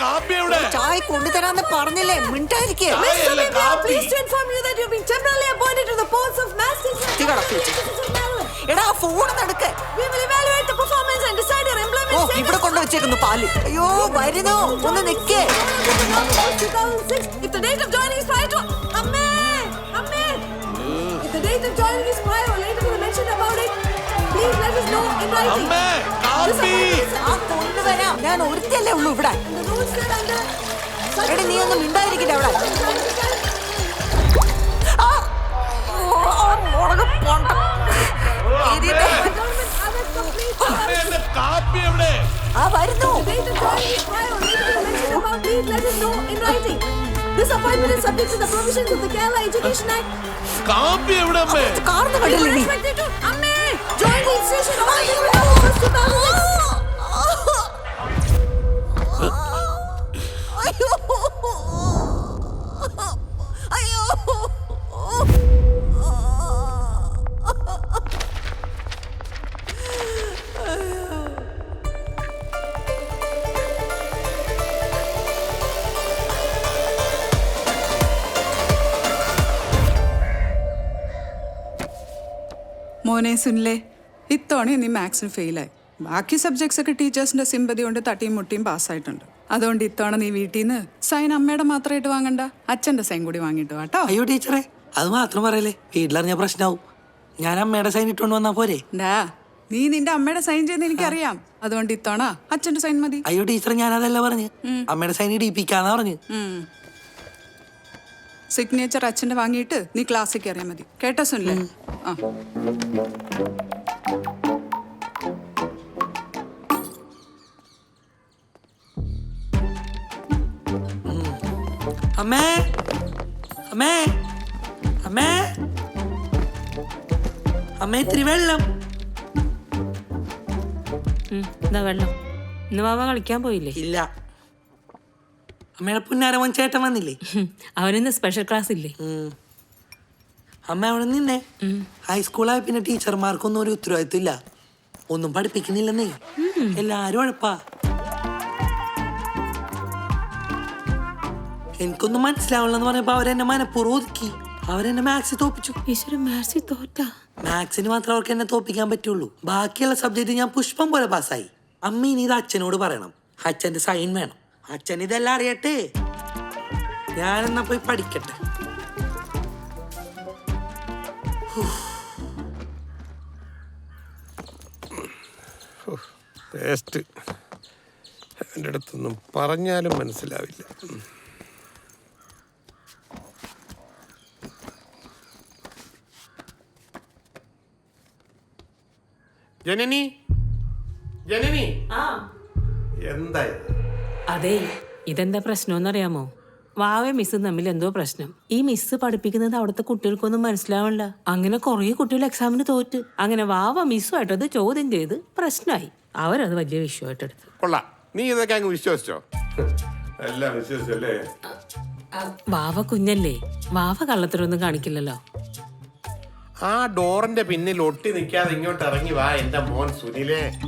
കാപ്പി എവിടെ ചായ കൊണ്ടുതരാന്ന് പറഞ്ഞില്ലേ മിണ്ടായിരിക്കേ ചായയല്ല, കാപ്പി Pleased to inform you that you've been temporarily appointed to the post of mass teacher. Tiga lah, Fiji. എടാ ഫോൺ നടക്ക് We will evaluate the performance and decide your employment ഓ ഇവിടെ കൊണ്ട് വെച്ചേക്കുന്നു പാൽ അയ്യോ വരുന്നു ഒന്ന് നിക്കേ 2006. If the date of joining is prior to Amme, Amme. If the date of joining is prior or later to the mention about it, ഞാൻ ഒരുത്തല്ലേ ഉള്ളൂ ഇവിടെ എടി നീ ഒന്ന് മിണ്ടായിരിക്കില്ല അവിടെ. ആ, വരുന്നു. This appointment is subject to the provisions of the Kerala Education Act. കാപ്പി എവിടെ അമ്മേ കാർന്ന് കണ്ടില്ലേ നീ മോനെ സുനിലെ ഇത്തവണ നീ മാത്സിന് ഫെയിലായി. ബാക്കി സബ്ജക്ട്സ് ഒക്കെ ടീച്ചേഴ്സിന്റെ സിമ്പതി കൊണ്ട് തട്ടിയും മുട്ടിയും പാസ്സായിട്ടുണ്ട്. അതുകൊണ്ട് ഇത്തവണ നീ വീട്ടിൽ നിന്ന് സൈൻ അമ്മയുടെ മാത്രമായിട്ട് വാങ്ങണ്ട. അച്ഛന്റെ സൈൻ കൂടി വാങ്ങിട്ട് വാട്ടോ അയ്യോ ടീച്ചറെ അത് മാത്രം പറയല്ലേ. വീട്ടിലറിഞ്ഞ പ്രശ്നമാവും ഞാൻ അമ്മയുടെ സൈൻ ഇട്ടുകൊണ്ട് വന്നാ പോരെ? ഡാ നീ നിന്റെ അമ്മയുടെ സൈൻ ചെയ്യുന്ന എനിക്കറിയാം. അതുകൊണ്ട് ഇത്തവണ അച്ഛന്റെ സൈൻ മതി. അയ്യോ ടീച്ചർ ഞാൻ അതല്ല പറഞ്ഞു അമ്മയുടെ സൈൻ ഇടിപ്പിക്കാന്നാ പറഞ്ഞു. സിഗ്നേച്ചർ അച്ഛന്റെ വാങ്ങിയിട്ട് നീ ക്ലാസ്സിൽ കയറിയാൽ മതി. കേട്ടോ സുനിലെ? ആ. അമ്മേ. അമ്മേ. അമ്മേ. അമ്മേ ഇത്തിരി വെള്ളം. ഇതാ വെള്ളം. ഇന്ന് കളിക്കാൻ പോയില്ലേ? ഇല്ല. അമ്മയുടെ പുന്നാരമോൻ ചേട്ടൻ വന്നില്ലേ? അവനിന്ന് സ്പെഷ്യൽ ക്ലാസ് ഇല്ലേ. അമ്മ അവിടെ നിന്നേ. ഹൈസ്കൂളായ പിന്നെ ടീച്ചർമാർക്കൊന്നും ഒരു ഉത്തരവാദിത്വം ഇല്ല ഒന്നും പഠിപ്പിക്കുന്നില്ലെന്നേ. എല്ലാരും ഉഴപ്പാ. എനിക്കൊന്നും മനസ്സിലാവില്ലെന്ന് പറഞ്ഞപ്പോ അവരെന്നെ മനഃപൂർവം ഒതുക്കി. അവരെന്നെ മാത്സ് തോപ്പിച്ചു. മാത്സിന് മാത്രം അവർക്ക് എന്നെ തോപ്പിക്കാൻ പറ്റുള്ളൂ. ബാക്കിയുള്ള സബ്ജക്റ്റ് ഞാൻ പുഷ്പം പോലെ പാസ്സായി. അമ്മ ഇനി ഇത് അച്ഛനോട് പറയണം. അച്ഛന്റെ സൈൻ വേണം. അച്ഛൻ ഇതെല്ലാം അറിയട്ടെ. ഞാനെന്നാ പോയി പഠിക്കട്ടെ. ടേസ്റ്റ് എന്റെ അടുത്തൊന്നും പറഞ്ഞാലും മനസ്സിലാവില്ല. ജനനി? ജനനി? എന്തായി അതെ ഇതെന്താ പ്രശ്നമെന്നറിയാമോ? വാവ മിസ്സും തമ്മിൽ എന്തോ പ്രശ്നം. ഈ മിസ്സ് പഠിപ്പിക്കുന്നത് അവിടുത്തെ കുട്ടികൾക്കൊന്നും മനസ്സിലാവണ്ട. അങ്ങനെ കുറേ കുട്ടികൾ എക്സാമിന് തോറ്റ്. അങ്ങനെ വാവ മിസ്സുമായിട്ട് അത് ചോദ്യം ചെയ്ത് പ്രശ്നമായി. അവരത് വലിയ വിഷയമായിട്ട് എടുത്തു. കൊള്ളാം. നീ ഇതൊക്കെ അങ്ങ് വിശ്വസിച്ചോ? എല്ലാം വിശ്വസിച്ചല്ലേ? വാവ കുഞ്ഞല്ലേ? വാവ കള്ളത്തിലൊന്നും കാണിക്കില്ലല്ലോ. ആ ഡോറിന്റെ പിന്നിൽ ഒട്ടി നിൽക്കാതെ ഇങ്ങോട്ട് ഇറങ്ങി വാ എന്റെ മോൻ സുനിലേ.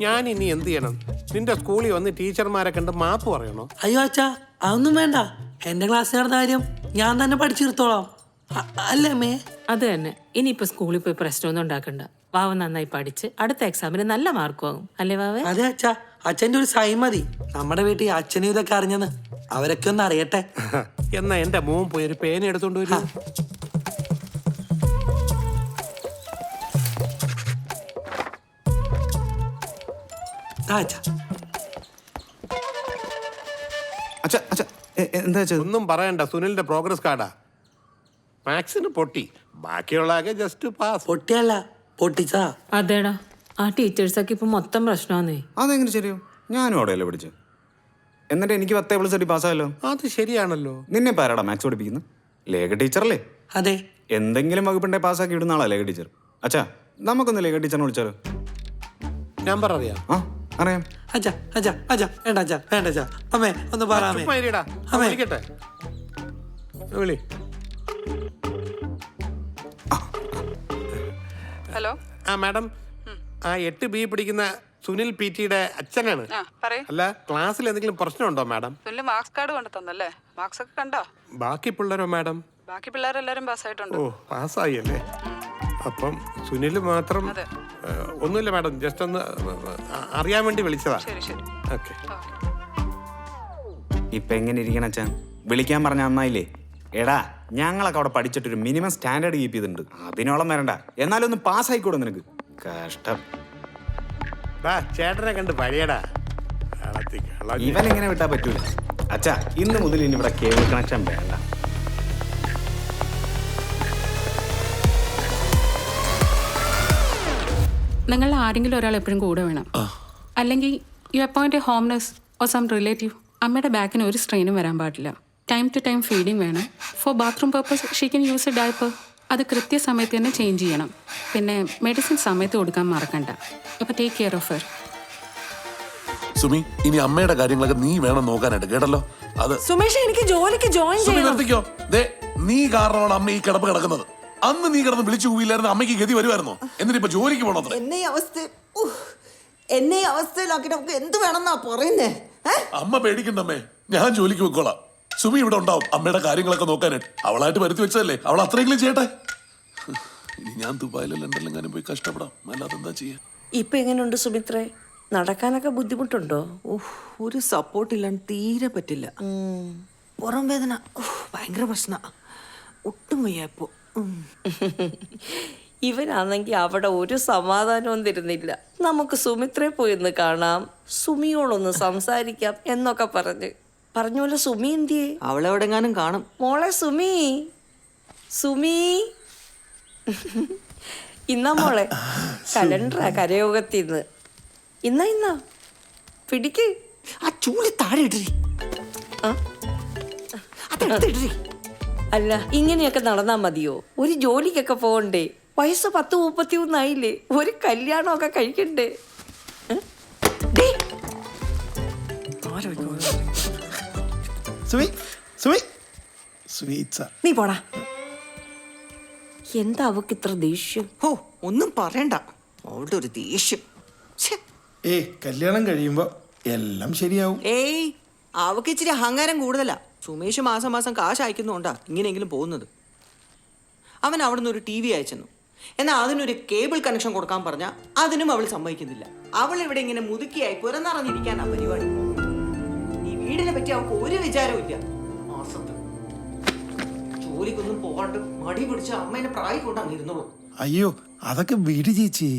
ഞാൻ ഇനി എന്ത് ചെയ്യണം? നിന്റെ സ്കൂളിൽ വന്ന് ടീച്ചർമാരെ കണ്ട് മാപ്പ് പറയണോ? അയ്യോ അച്ഛാ അതൊന്നും വേണ്ട. എന്റെ ക്ലാസ്സിൽ നടന്ന കാര്യം ഞാൻ തന്നെ പഠിച്ചെടുത്തോളാം അ- അല്ലേ അമ്മേ? അത് തന്നെ. ഇനിയിപ്പോ സ്കൂളിൽ പോയി പ്രശ്നമൊന്നും ഉണ്ടാക്കണ്ട. വാവ നന്നായി പഠിച്ച് അടുത്ത എക്സാമിന് നല്ല മാർക്ക് വാങ്ങും അല്ലേ വാവേ? അതെ അച്ഛാ അച്ഛന്റെ ഒരു സൈൻ മതി. നമ്മുടെ വീട്ടിൽ അച്ഛനും ഇതൊക്കെ അറിഞ്ഞെന്ന്. അവരൊക്കെ ഒന്ന് അറിയട്ടെ. എന്നാ എന്റെ മോൻ പോയി ഒരു പേന എടുത്തോണ്ട് വരും. ദാ അച്ഛാ അച്ഛാ. എന്താ ചെയ്തു ഒന്നും പറയണ്ട. സുനിലിന്റെ പ്രോഗ്രസ് കാർഡാ മാത്സിന് പൊട്ടി. ബാക്കിയുള്ളതൊക്കെ ജസ്റ്റ് പാസ് പൊട്ടിയല്ല പൊട്ടിച്ചാ അതേടാ. ആ ടീച്ചേഴ്സൊക്കെ ഇപ്പൊ മൊത്തം പ്രശ്നമാന്നേ. അതെങ്ങനെ ശരിയോ? ഞാനും അവിടെയല്ലേ പഠിച്ചു. എന്നിട്ട് എനിക്ക് പത്തേ പ്ലസ് അടി പാസ്സായല്ലോ അത് ശരിയാണല്ലോ. നിന്നെ പാരാടാ മാത്സ് പഠിപ്പിക്കുന്നത് ലേഖ ടീച്ചറല്ലേ അതെ. എന്തെങ്കിലും വകുപ്പുണ്ടെ പാസ്സാക്കി ഇടുന്ന ആളാ ലേഖ ടീച്ചർ അച്ഛാ നമുക്കൊന്ന് ലേഖ ടീച്ചറിനെ വിളിച്ചാലോ? നമ്പർ അറിയാം. ആ. അറിയാം. അച്ഛാ അച്ഛാ അച്ഛാ വേണ്ട അച്ഛാ വേണ്ട അച്ഛാ അമ്മേ ഒന്ന്. അമ്മേ. വിളിക്കട്ടെ. വിളി. ഹലോ. ആ മാഡം. ആ എട്ട് ബി പിടിക്കുന്ന സുനിൽ പി ടിയുടെ അച്ഛനാണ്. ആ പറയൂ. അല്ല ക്ലാസ്സിൽ എന്തെങ്കിലും പ്രശ്നമുണ്ടോ മാഡം? സുനിൽ മാർക്സ് കാർഡ് കൊണ്ട് തന്നല്ലേ മാർക്സ് ഒക്കെ കണ്ടോ? ബാക്കി പിള്ളേരോ മാഡം? ബാക്കി പിള്ളേരെല്ലാരും പാസ്സായിട്ടുണ്ട്. ഓ പാസ്സായി അല്ലേ? അപ്പം സുനിൽ മാത്രം ഏ, ഒന്നുമില്ല മാഡം ജസ്റ്റ് ഒന്ന് അറിയാൻ വേണ്ടി വിളിച്ചതാ. ശരി ശരി. ഓക്കെ. ഇപ്പൊ എങ്ങനെ ഇരിക്കണം അച്ഛൻ വിളിക്കാൻ പറഞ്ഞ അന്നായില്ലേ എടാ ഞങ്ങളൊക്കെ അവിടെ പഠിച്ചിട്ടൊരു മിനിമം സ്റ്റാൻഡേർഡ് കീപ്പ് ചെയ്തിട്ടുണ്ട്. അതിനോളം വരണ്ട. എന്നാലും ഒന്ന് പാസ് ആയിക്കോടും നിനക്ക്. കഷ്ടം. ചേട്ടനെ കണ്ട് പഴയടാ ഇവനെങ്ങനെ വിട്ടാ പറ്റൂല? അച്ഛാ ഇന്ന് മുതൽ ഇനി ഇവിടെ കേബിൾ കണക്ഷൻ വേണ്ട. നിങ്ങൾ ആരെങ്കിലും ഒരാൾ എപ്പോഴും കൂടെ വേണം. അല്ലെങ്കിൽ you appoint a home nurse or some relative അമ്മയുടെ ബാക്കിന് ഒരു സ്ട്രെയിനും വരാൻ പാടില്ല. ടൈം ടു ടൈം ഫീഡിങ് വേണം. For bathroom purpose she can use a diaper അത് കൃത്യസമയത്ത് തന്നെ ചേഞ്ച് ചെയ്യണം. പിന്നെ മെഡിസിൻ സമയത്ത് കൊടുക്കാൻ മറക്കണ്ട. അപ്പോൾ take care of her Sumi ഇനി അമ്മയുടെ കാര്യങ്ങളൊക്കെ നീ വേണം നോക്കാനായിട്ട് കേട്ടല്ലോ? അത് സുമേഷ് എനിക്ക് ജോലിക്ക് ജോയിൻ സുമി നിർത്തിക്കോ. ദേ നീ കാരണമാണ് അമ്മ ഈ കിടപ്പ് കിടക്കുന്നത്. അന്ന് നീ കിടന്ന് വിളിച്ചു പോയില്ലായിരുന്നു അമ്മയ്ക്ക് ഗതി വരുമായിരുന്നു? എന്നിട്ട് ഇപ്പൊ ജോലിക്ക് പോണത് എന്നെ അവസ്ഥ. എന്നെ അവസ്ഥയിലാക്കി നമുക്ക് എന്ത് വേണമെന്നാ പറയുന്നേ? അമ്മ പേടിക്കണ്ടമ്മേ ഞാൻ ജോലിക്ക് വെക്കോളാം സുമി ഇവിടെ ഉണ്ടാവും. അമ്മയുടെ കാര്യങ്ങളൊക്കെ നോക്കാനായിട്ട്. അവളായിട്ട് വരുത്തി വെച്ചതല്ലേ. അവൾ അത്രയെങ്കിലും ചെയ്യട്ടെ? ഇനി ഞാൻ ദുബായിലോ ലണ്ടനിലെങ്ങാനും പോയി കഷ്ടപ്പെടാം. അല്ലാതെ എന്താ ചെയ്യാ ഇപ്പൊ എങ്ങനെയുണ്ട് സുമിത്രേ? നടക്കാനൊക്കെ ബുദ്ധിമുട്ടുണ്ടോ? ഒരു സപ്പോർട്ട് ഇല്ലാണ്ട് തീരെ പറ്റില്ല. പുറം വേദന. ഭയങ്കര പ്രശ്ന. ഒട്ടും വയ്യ. ഇവനാണെങ്കിൽ അവിടെ ഒരു സമാധാനവും തരുന്നില്ല. നമുക്ക് സുമിത്രയെ പോയി ഒന്ന് കാണാം. സുമിയോടൊന്ന് സംസാരിക്കാം എന്നൊക്കെ പറഞ്ഞ്. പറഞ്ഞ പോലെ സുമി എന്തിയേ? അവളെവിടെങ്ങാനും കാണും. മോളെ സുമി. സുമി. ഇന്നാ മോളെ. കലണ്ടറാ കരയോഗത്തിന്ന്. ഇന്നാ ഇന്നാ. പിടിക്ക്. ആ ചൂൽ താഴെ ഇടറി ആ. അതെടുത്തിടറി അല്ല ഇങ്ങനെയൊക്കെ നടന്നാ മതിയോ? ഒരു ജോലിക്കൊക്കെ പോകണ്ടേ? വയസ്സ് പത്ത് മുപ്പത്തി ഒന്നായില്ലേ ഒരു കല്യാണമൊക്കെ കഴിക്കണ്ടേ? നീ പോടാ. എന്താ അവക്ക് ഇത്ര ദേഷ്യം? ഓ ഒന്നും പറയണ്ട. അവളുടെ ഒരു ദേഷ്യം. ഏ കല്യാണം കഴിയുമ്പോ എല്ലാം ശരിയാവും. ഏയ് അവക്ക് ഇച്ചിരി അഹങ്കാരം കൂടുതലാ. സുമേഷ് മാസം മാസം കാശ് അയക്കുന്നുണ്ടാ ഇങ്ങനെയെങ്കിലും പോകുന്നത്. അവൻ അവിടെ നിന്ന് ഒരു ടി വി അയച്ചെന്നു. എന്നാൽ അതിനൊരു കേബിൾ കണക്ഷൻ കൊടുക്കാൻ പറഞ്ഞാൽ അതിനും അവൾ സമ്മതിക്കുന്നില്ല. അവൾ ഇവിടെ ഇങ്ങനെ മുതുക്കിയായി ആ പരിപാടി. ഈ വീടിനെ പറ്റി അവൾക്ക് ഒരു വിചാരവും ഇല്ല. മാസത്ത്. ജോലിക്കൊന്നും പോകാണ്ട് മടി പിടിച്ച അമ്മേനെ പ്രായം കൊണ്ട് അങ്ങ് അയ്യോ അതൊക്കെ വീട് ചേച്ചി.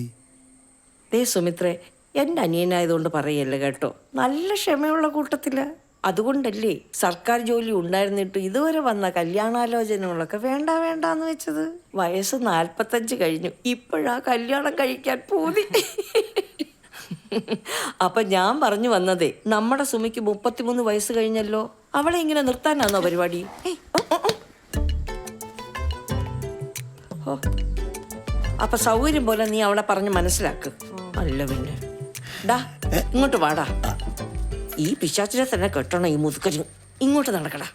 ദേ സുമിത്രേ എന്റെ അനിയനായതുകൊണ്ട് പറയല്ലേ കേട്ടോ? നല്ല ക്ഷമയുള്ള കൂട്ടത്തിൽ. അതുകൊണ്ടല്ലേ സർക്കാർ ജോലി ഉണ്ടായിരുന്നിട്ട് ഇതുവരെ വന്ന കല്യാണാലോചനകളൊക്കെ വേണ്ട വേണ്ട എന്ന് വെച്ചത്? വയസ്സ് നാൽപ്പത്തഞ്ച് കഴിഞ്ഞു. ഇപ്പോഴാ കല്യാണം കഴിക്കാൻ പോതി. അപ്പൊ ഞാൻ പറഞ്ഞു വന്നതേ നമ്മുടെ സുമിക്ക് മുപ്പത്തിമൂന്ന് വയസ്സ് കഴിഞ്ഞല്ലോ. അവളെ ഇങ്ങനെ നിർത്താനാന്നോ പരിപാടി. അപ്പൊ സൗകര്യം പോലെ നീ അവളെ പറഞ്ഞ് മനസ്സിലാക്ക്. അല്ല പിന്നെ. ഡാ ഇങ്ങോട്ട് വാടാ. ഈ പിശാച്ചിനെ തന്നെ കെട്ടണം ഈ മുതുക്കരി ഇങ്ങോട്ട് നടക്കടാ.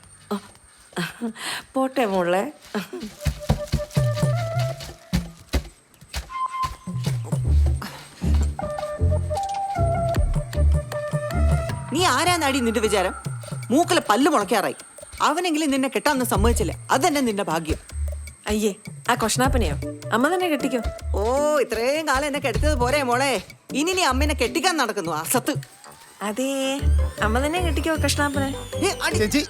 പോട്ടെ മോളെ. നീ ആരാ നാടി നിന്റെ വിചാരം? മൂക്കല പല്ല് മുളയ്ക്കാറായി. അവനെങ്കിലും നിന്നെ കെട്ടാന്ന് സമ്മതിച്ചില്ല? അതന്നെ നിന്റെ ഭാഗ്യം. അയ്യേ ആ കൊഷ്ണാപ്പനെയോ അമ്മ തന്നെ കെട്ടിക്കോ. ഓ ഇത്രയും കാലം എന്നെ കെടുത്തത് പോരെ മോളെ. ഇനി നീ അമ്മേനെ കെട്ടിക്കാൻ നടക്കുന്നു അസത്ത് അതേ. അമ്മ തന്നെ കെട്ടിക്കോ കൃഷ്ണാപ്പനെ. ചേച്ചി.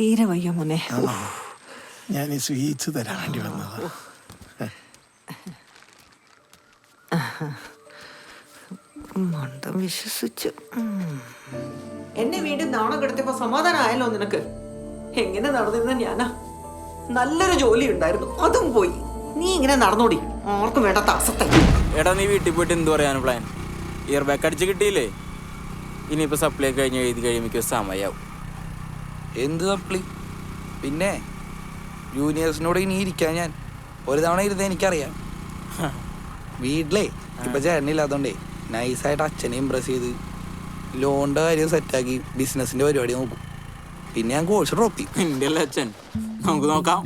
തീരെ വയ്യ മോനെ. ഞാൻ ഈ സ്വീറ്റ്സ് തരാൻ വേണ്ടി വന്നത്. മണ്ടം വിശ്വസിച്ചു. എന്നെ വീണ്ടും നാണം കെടുത്തിയപ്പോ സമാധാനമായല്ലോ നിനക്ക്. എങ്ങനെ നടന്നിരുന്ന ഞാനാ? നല്ലൊരു ജോലി ഉണ്ടായിരുന്നു. അതും പോയി. നീ ഇങ്ങനെ നടന്നോടി. ആർക്കും വേണ്ടാത്ത അസത്തെ എടാ നീ വീട്ടിൽ പോയിട്ട് എന്ത് പറയാനും പ്ലാൻ ഇയർ ബാക്ക് അടിച്ച് കിട്ടിയില്ലേ? ഇനിയിപ്പോൾ സപ്ലൈ കഴിഞ്ഞ് എഴുതി കഴിയുമ്പോൾ സമയാവും. എന്ത് സപ്ലി പിന്നെ ജൂനിയേഴ്സിനോട് ഇനി ഇരിക്കാൻ ഞാൻ. ഒരു തവണ ഇരുന്ന് എനിക്കറിയാം. വീട്ടിലേ ഇപ്പൊ ചേട്ടനില്ലാത്തോണ്ടേ നൈസായിട്ട് അച്ഛനെ ഇമ്പ്രസ് ചെയ്ത് ലോണിന്റെ കാര്യം സെറ്റാക്കി ബിസിനസിന്റെ പരിപാടി നോക്കും. പിന്നെ ഞാൻ കോഴ്സ് ഡ്രോപ്പ് ചെയ്യും. അച്ഛൻ. നമുക്ക് നോക്കാം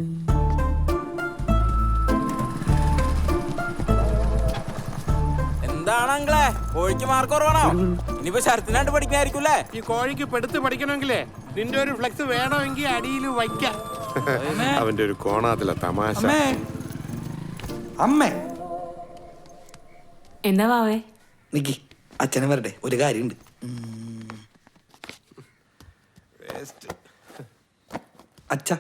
എന്താണ് അങ്കളെ കോഴിക്ക് മാർക്ക് കുറവാണോ? ഇനിയിപ്പോ ശരത്തിനായിട്ട് പഠിക്കായിരിക്കും ഈ കോഴിക്ക് പെടുത്ത് പഠിക്കണമെങ്കിലേ നിന്റെ ഒരു ഫ്ലെക്സ് വേണമെങ്കിൽ അടിയിൽ വയ്ക്കാം. അവന്റെ ഒരു കോണാതില തമാശ. അമ്മേ. അമ്മേ. എന്താ വാവേ നിക്കി അച്ഛനെ വരട്ടെ ഒരു കാര്യമുണ്ട്. അച്ഛ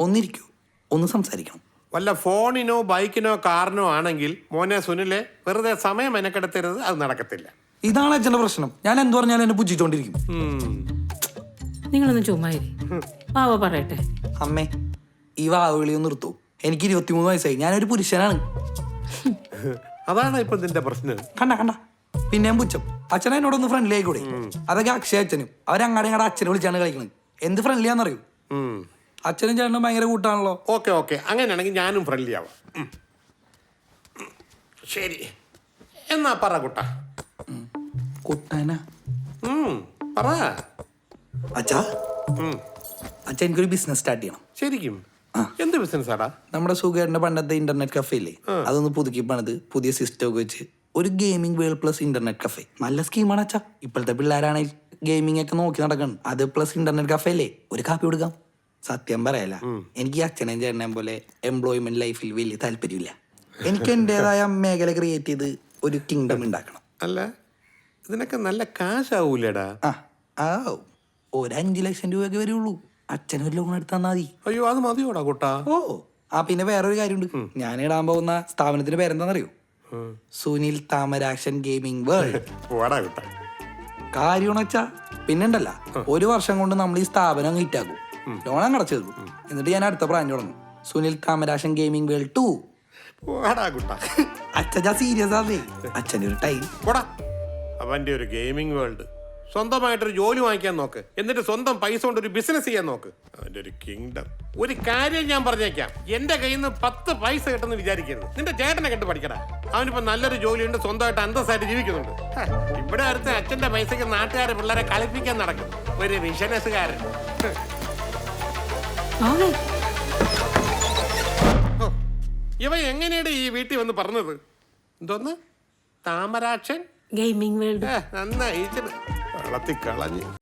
ഒന്നിരിക്കൂ. ഒന്ന് സംസാരിക്കണം. വല്ല ഫോണിനോ ബൈക്കിനോ കാറിനോ ആണെങ്കിൽ മോനെ സുനിലെ വെറുതെ സമയം മെനക്കെടുത്തരുത് അത് നടക്കത്തില്ല. ഇതാണ് അച്ഛന്റെ പ്രശ്നം. ഞാൻ എന്ത് പറഞ്ഞാലും എന്നെ പുജിച്ചോണ്ടിരിക്കും. നിങ്ങളൊന്ന് ചുമ്മാരി പറയട്ടെ. അമ്മേ ഈ വാവുകളി ഒന്ന് നിർത്തൂ. എനിക്ക് ഇരുപത്തിമൂന്ന് വയസ്സായി. ഞാനൊരു പുരുഷനാണ്. അതാണ് ഇപ്പൊ നിന്റെ പ്രശ്നം. കണ്ട കണ്ട. പിന്നെയും പുച്ഛം. അച്ഛനെ എന്നോടൊന്ന് ഫ്രണ്ട്ലി ആയിക്കൂടെ? അതൊക്കെ അക്ഷയ അച്ഛനും. അവരങ്ങാടെ ഞങ്ങളുടെ അച്ഛനെ വിളിച്ചാണ് കളിക്കുന്നത് എന്ത് ഫ്രണ്ട്ലിയാന്നറിയൂ അച്ഛനും ചേട്ടനും ഭയങ്കര കൂട്ടാണല്ലോ. Okay okay. അങ്ങനെയാണെങ്കിൽ ഞാനും ഫ്രണ്ട്ലി ആവാം. ഉം. ശരി. എന്നാ പറ കുട്ട. കുട്ടാന? ഉം, പറ. അച്ഛാ? ഉം. അച്ഛൻ എനിക്കൊരു ബിസിനസ് സ്റ്റാർട്ട് ചെയ്യണം. ശരിക്കും? എന്ത് ബിസിനസ് ആടാ? നമ്മുടെ സുഖേറിന്റെ പണ്ടത്തെ ഇന്റർനെറ്റ് കഫേ ഇല്ലേ? അതൊന്ന് പുതുക്കി പണിത് പുതിയ സിസ്റ്റം ഒക്കെ വെച്ച് ഒരു gaming world plus internet cafe നല്ല സ്കീമാണ് അച്ഛാ. ഇപ്പോഴത്തെ പിള്ളേരാണെങ്കിൽ ഗെയിമിംഗ് ഒക്കെ നോക്കി നടക്കണം അത് പ്ലസ് ഇന്റർനെറ്റ് കഫേ അല്ലേ ഒരു കാപ്പി കൊടുക്കാം. സത്യം പറയല. എനിക്ക് ഈ ചേട്ടനെ പോലെ എംപ്ലോയ്മെന്റ് ലൈഫിൽ വലിയ താല്പര്യമില്ല. എനിക്ക് എന്റേതായ മേഖല ക്രിയേറ്റ് ചെയ്ത് ഒരു കിങ്ഡം ഉണ്ടാക്കണം. അല്ല ഇതിനൊക്കെ നല്ല കാശ് ആ ആ ഒരു അഞ്ച് ലക്ഷം രൂപയൊക്കെ വരുള്ളൂ. അച്ഛനൊരു ലോൺ എടുത്താൽ മതി. അയ്യോ അത് മതിയോടാ കൂട്ടാ. ഓ ആ പിന്നെ വേറൊരു കാര്യമുണ്ട്. ഞാൻ ഇടാൻ പോകുന്ന സ്ഥാപനത്തിന്റെ പേരെന്താണെന്നറിയോ സുനിൽ താമരാക്ഷൻ ഗെയിമിംഗ് വേൾഡ്. കാര്യമെന്ന് വെച്ചാ പിന്നെണ്ടല്ല ഒരു വർഷം കൊണ്ട് നമ്മൾ ഈ സ്ഥാപനം ഹിറ്റാക്കും ലോൺ അങ്ങ് അടച്ചു തീർന്നു എന്നിട്ട് ഞാൻ അടുത്ത ബ്രാൻഡ് തുടങ്ങും. Sunil Kamarashan gaming world to പോടാ കുട്ടാ. അച്ഛൻ സീരിയസ് അച്ഛന്റെ ഒരു ടൈം പോടാ. അവന്റെ ഒരു ഗെയിമിംഗ് വേൾഡ് സ്വന്തമായിട്ടൊരു ജോലി വാങ്ങിക്കാൻ നോക്ക്. എന്നിട്ട് സ്വന്തം പൈസ കൊണ്ട് ഒരു ബിസിനസ് ചെയ്യാൻ നോക്ക്. അവന്റെ ഒരു കിങ്ഡം ഒരു കാര്യം ഞാൻ പറഞ്ഞേക്കാം. എന്റെ കയ്യിൽ നിന്ന് പത്ത് പൈസ കിട്ടുമെന്ന് വിചാരിക്കരുത്. നിന്റെ ചേട്ടനെ കണ്ട് പഠിക്കടാ. അവനിപ്പോ നല്ലൊരു ജോലിയുണ്ട് സ്വന്തമായിട്ട് അന്തസ്സായിട്ട് ജീവിക്കുന്നുണ്ട്. ഹ, ഇവിടെ അടുത്ത് അച്ഛന്റെ പൈസക്ക് നാട്ടുകാരെ പിള്ളേരെ കളിപ്പിക്കാൻ നടക്കും. ഒരു ബിസിനസ്സുകാരൻ ഇവ എങ്ങനെയാണ് ഈ വീട്ടിൽ വന്ന് പറഞ്ഞത്? എന്തോന്ന്? താമരാക്ഷൻ? Gaming world. നന്നായി കളഞ്ഞ്